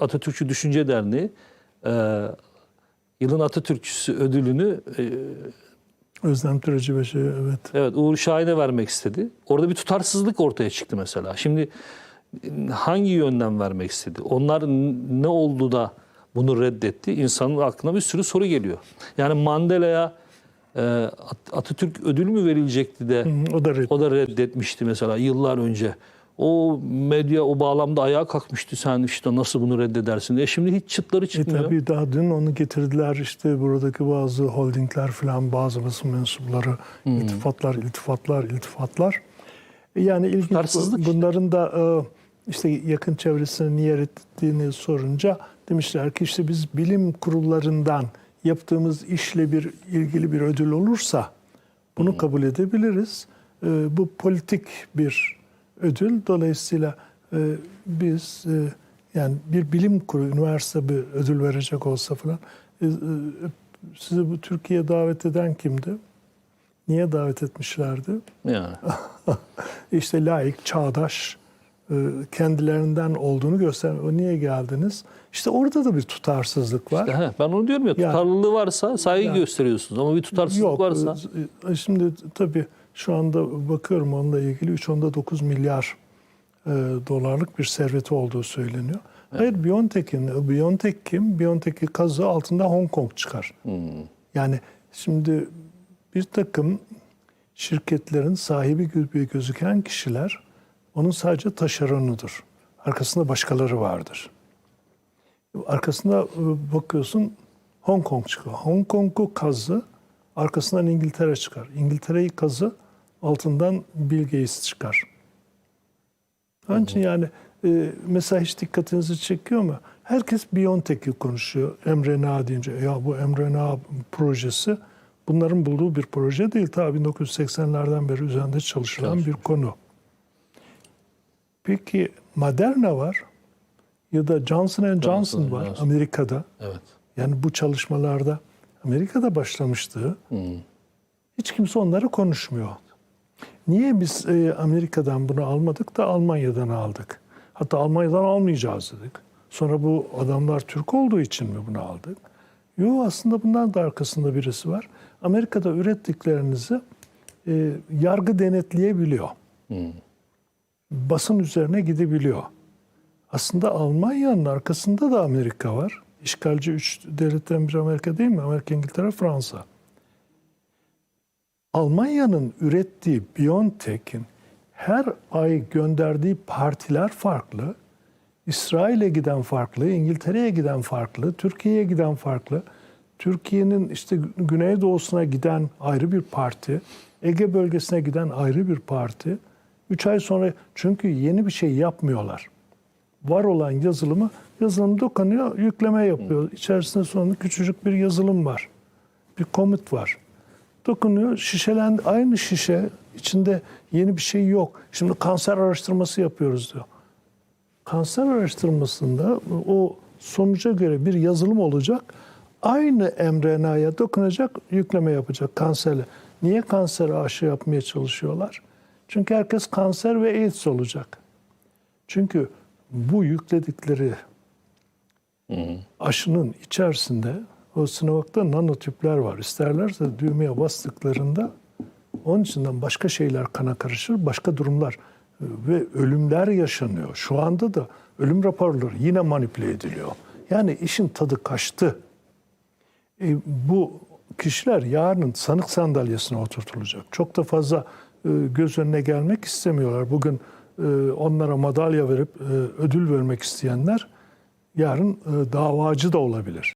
Atatürkçü Düşünce Derneği e, yılın Atatürkçüsü ödülünü e, Özlem Türeci ve şey, evet. evet Uğur Şahin'e vermek istedi. Orada bir tutarsızlık ortaya çıktı mesela. Şimdi hangi yönden vermek istedi? Onlar ne oldu da bunu reddetti? İnsanın aklına bir sürü soru geliyor. Yani Mandela'ya e, At- Atatürk ödül mü verilecekti de Hı, O da o da reddetmişti mesela yıllar önce. O medya o bağlamda ayağa kalkmıştı sen işte nasıl bunu reddedersin diye. Şimdi hiç çıtları E çıkmıyor. tabii daha dün onu getirdiler işte buradaki bazı holdingler falan bazı basın mensupları iltifatlar iltifatlar iltifatlar. E Yani ilginç Tutarsızlık işte. bunların da e, işte yakın çevresine niye reddettiğini sorunca demişler ki işte biz bilim kurullarından yaptığımız işle bir ilgili bir ödül olursa bunu kabul edebiliriz. E, Bu politik bir ödül. Dolayısıyla e, biz e, yani bir bilim kurulu, üniversite bir ödül verecek olsa falan e, e, sizi bu Türkiye'ye davet eden kimdi? Niye davet etmişlerdi? Yani. İşte layık, çağdaş, e, kendilerinden olduğunu göster. O niye geldiniz? İşte orada da bir tutarsızlık var. He, ben onu diyorum ya Yani- tutarlılığı varsa saygı Yani- gösteriyorsunuz ama bir tutarsızlık Yok. varsa e, Şimdi tabii şu anda bakıyorum onunla ilgili 3.9 milyar e, dolarlık bir serveti olduğu söyleniyor. Hayır BioNTech'in, BioNTech kim? BioNTech'i kazı altında Hong Kong çıkar. Hmm. Yani şimdi bir takım şirketlerin sahibi gibi gözüken kişiler onun sadece taşeronudur. Arkasında başkaları vardır. Arkasında e, bakıyorsun Hong Kong çıkıyor. Hong Kong'u kazı arkasından İngiltere çıkar. İngiltere'yi kazı altından Bill Gates çıkar. Onun için yani e, mesela hiç dikkatinizi çekiyor mu? Herkes BioNTech'i konuşuyor. mRNA deyince ya bu mRNA projesi bunların bulduğu bir proje değil. Ta 1980'lerden beri üzerinde çalışılan bir konu. Peki Moderna var ya da Johnson Johnson, Johnson var Johnson. Amerika'da. evet. Yani bu çalışmalarda Amerika'da başlamıştı. Hiç kimse onları konuşmuyor. Niye biz e, Amerika'dan bunu almadık da Almanya'dan aldık? Hatta Almanya'dan almayacağız dedik. Sonra bu adamlar Türk olduğu için mi bunu aldık? Yok aslında bundan da arkasında birisi var. Amerika'da ürettiklerinizi e, yargı denetleyebiliyor. Basın üzerine gidebiliyor. Aslında Almanya'nın arkasında da Amerika var. İşgalci üç devletten biri Amerika değil mi? Amerika, İngiltere, Fransa. Almanya'nın ürettiği BioNTech'in her ay gönderdiği partiler farklı. İsrail'e giden farklı, İngiltere'ye giden farklı, Türkiye'ye giden farklı. Türkiye'nin işte güneydoğusuna giden ayrı bir parti, Ege bölgesine giden ayrı bir parti. Üç ay sonra çünkü yeni bir şey yapmıyorlar. Var olan yazılımı, yazılım dokunuyor, yükleme yapıyor. İçerisinde sonra küçücük bir yazılım var. Bir komut var. Dokunuyor, şişelen aynı şişe, içinde yeni bir şey yok. Şimdi kanser araştırması yapıyoruz diyor kanser araştırmasında o sonuca göre bir yazılım olacak. Aynı mRNA'ya dokunacak, yükleme yapacak kanserle. Niye kansere aşı yapmaya çalışıyorlar? Çünkü herkes kanser ve AIDS olacak. Çünkü bu yükledikleri aşının içerisinde o Sinovac'ta nanotüpler var. İsterlerse düğmeye bastıklarında onun içinden başka şeyler kana karışır, başka durumlar e, ve ölümler yaşanıyor. Şu anda da ölüm raporları yine manipüle ediliyor. Yani işin tadı kaçtı. E, bu kişiler yarın sanık sandalyesine oturtulacak. Çok da fazla e, göz önüne gelmek istemiyorlar. Bugün onlara madalya verip e, ödül vermek isteyenler yarın e, davacı da olabilir.